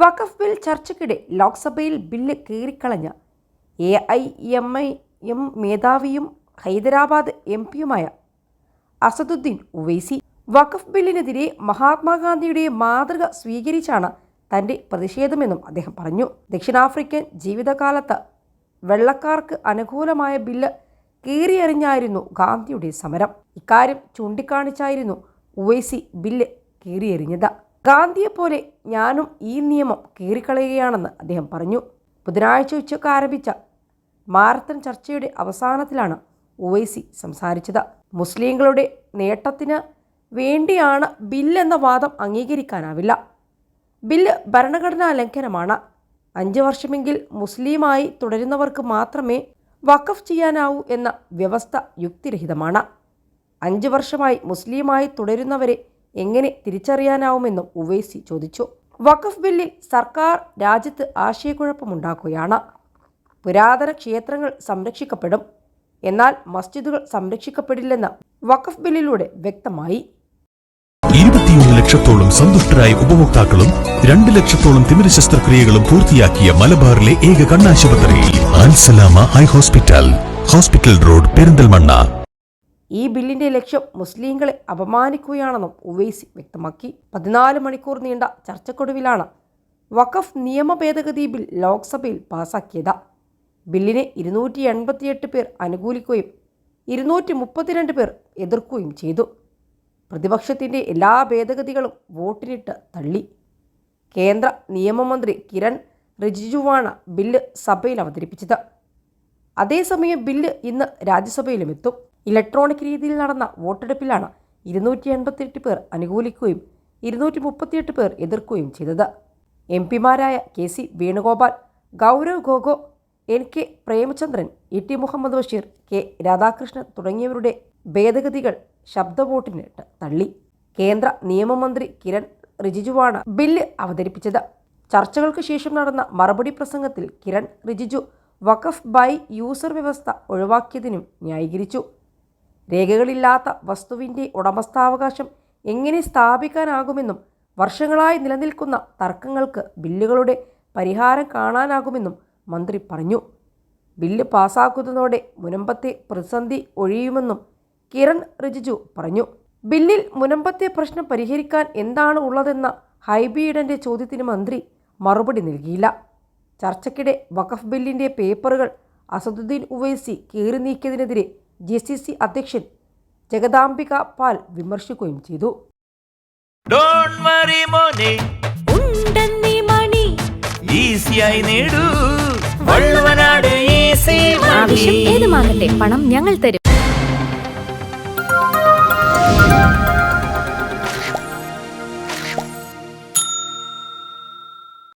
വഖഫ് bill ചർച്ചയ്ക്കിടെ ലോക്സഭയിൽ bill കീറിക്കളഞ്ഞ A I M I M മേധാവിയും ഹൈദരാബാദ് എം പിയുമായ അസദുദ്ദീൻ ഉവൈസി വഖഫ് ബില്ലിനെതിരെ മഹാത്മാഗാന്ധിയുടെ മാതൃക സ്വീകരിച്ചാണ് തന്റെ പ്രതിഷേധമെന്നും അദ്ദേഹം പറഞ്ഞു. ദക്ഷിണാഫ്രിക്കൻ ജീവിതകാലത്ത് വെള്ളക്കാർക്ക് അനുകൂലമായ ബില്ല് കീറിയെറിഞ്ഞായിരുന്നു ഗാന്ധിയുടെ സമരം. ഇക്കാര്യം ചൂണ്ടിക്കാണിച്ചായിരുന്നു ഉവൈസി ബില്ല് കീറിയെറിഞ്ഞത്. ഗാന്ധിയെപ്പോലെ ഞാനും ഈ നിയമം കീറിക്കളയുകയാണെന്ന് അദ്ദേഹം പറഞ്ഞു. ബുധനാഴ്ച ഉച്ചയ്ക്ക് ആരംഭിച്ച മാരത്തൺ ചർച്ചയുടെ അവസാനത്തിലാണ് ഒവൈസി സംസാരിച്ചത്. മുസ്ലിങ്ങളുടെ നേട്ടത്തിന് വേണ്ടിയാണ് ബില്ലെന്ന വാദം അംഗീകരിക്കാനാവില്ല. ബില്ല് ഭരണഘടനാ ലംഘനമാണ്. അഞ്ച് വർഷമെങ്കിൽ മുസ്ലിമായി തുടരുന്നവർക്ക് മാത്രമേ വഖഫ് ചെയ്യാനാവൂ എന്ന വ്യവസ്ഥ യുക്തിരഹിതമാണ്. അഞ്ച് വർഷമായി മുസ്ലിമായി തുടരുന്നവരെ എങ്ങനെ തിരിച്ചറിയാനാവുമെന്നും ഉവൈസി ചോദിച്ചു. വഖഫ് ബില്ലിൽ സർക്കാർ രാജ്യത്ത് ആശയക്കുഴപ്പമുണ്ടാക്കുകയാണ്. പുരാതന ക്ഷേത്രങ്ങൾ സംരക്ഷിക്കപ്പെടും. എന്നാൽ മസ്ജിദുകൾ സംരക്ഷിക്കപ്പെടില്ലെന്ന് വഖഫ് ബില്ലിലൂടെ വ്യക്തമായി. ഇരുപത്തിയൊന്ന് ലക്ഷത്തോളം സന്തുഷ്ടരായ ഉപഭോക്താക്കളും രണ്ട് ലക്ഷത്തോളം തിമിര ശസ്ത്രക്രിയകളും പൂർത്തിയാക്കിയ മലബാറിലെ ഏക കണ്ണാശുപത്രി Alsalama eye hospital. Hospital road Perinthalmanna. ഈ ബില്ലിന്റെ ലക്ഷ്യം മുസ്ലിങ്ങളെ അപമാനിക്കുകയാണെന്നും ഉവൈസി വ്യക്തമാക്കി. പതിനാല് മണിക്കൂർ നീണ്ട ചർച്ചക്കൊടുവിലാണ് വഖഫ് നിയമ ഭേദഗതി ബിൽ ലോക്സഭയിൽ പാസാക്കിയത്. ബില്ലിനെ ഇരുന്നൂറ്റി എൺപത്തിയെട്ട് പേർ അനുകൂലിക്കുകയും ഇരുന്നൂറ്റി മുപ്പത്തിരണ്ട് പേർ എതിർക്കുകയും ചെയ്തു. പ്രതിപക്ഷത്തിന്റെ എല്ലാ ഭേദഗതികളും വോട്ടിനിട്ട് തള്ളി. കേന്ദ്ര നിയമമന്ത്രി കിരൺ റിജിജുവാണ് ബില്ല് സഭയിൽ അവതരിപ്പിച്ചത്. അതേസമയം ബില്ല് ഇന്ന് രാജ്യസഭയിലും എത്തും. ഇലക്ട്രോണിക് രീതിയിൽ നടന്ന വോട്ടെടുപ്പിലാണ് ഇരുന്നൂറ്റി എൺപത്തിയെട്ട് പേർ അനുകൂലിക്കുകയും ഇരുന്നൂറ്റി മുപ്പത്തിയെട്ട് പേർ എതിർക്കുകയും ചെയ്തത്. M പിമാരായ K C Venugopal Gaurav Gogoi N K Premachandran E T Muhammad Basheer K Radhakrishnan തുടങ്ങിയവരുടെ ഭേദഗതികൾ ശബ്ദ ശബ്ദവോട്ടിനിട്ട് തള്ളി. കേന്ദ്ര നിയമമന്ത്രി കിരൺ റിജിജുവാണ് ബില്ല് അവതരിപ്പിച്ചത്. ചർച്ചകൾക്ക് ശേഷം നടന്ന മറുപടി പ്രസംഗത്തിൽ കിരൺ റിജിജു വഖഫ് ബൈ യൂസർ വ്യവസ്ഥ ഒഴിവാക്കിയതിനും ന്യായീകരിച്ചു. രേഖകളില്ലാത്ത വസ്തുവിന്റെ ഉടമസ്ഥാവകാശം എങ്ങനെ സ്ഥാപിക്കാനാകുമെന്നും വർഷങ്ങളായി നിലനിൽക്കുന്ന തർക്കങ്ങൾക്ക് ബില്ലുകളുടെ പരിഹാരം കാണാനാകുമെന്നും മന്ത്രി പറഞ്ഞു. ബില്ല് പാസാക്കുന്നതോടെ മുനമ്പത്തെ പ്രതിസന്ധി ഒഴിയുമെന്നും കിരൺ റിജിജു പറഞ്ഞു. ബില്ലിൽ മുനമ്പത്തെ പ്രശ്നം പരിഹരിക്കാൻ എന്താണ് ഉള്ളതെന്ന ഹൈബിയിഡന്റെ ചോദ്യത്തിന് മന്ത്രി മറുപടി നൽകിയില്ല. ചർച്ചയ്ക്കിടെ വഖഫ് ബില്ലിന്റെ പേപ്പറുകൾ അസദുദ്ദീൻ ഉവൈസി കീറി നീക്കിയതിനെതിരെ ജി സി സി അധ്യക്ഷൻ ജഗദാംബിക പാൽ വിമർശിക്കുകയും ചെയ്തു. ഏതുമാകട്ടെ പണം ഞങ്ങൾ തരും.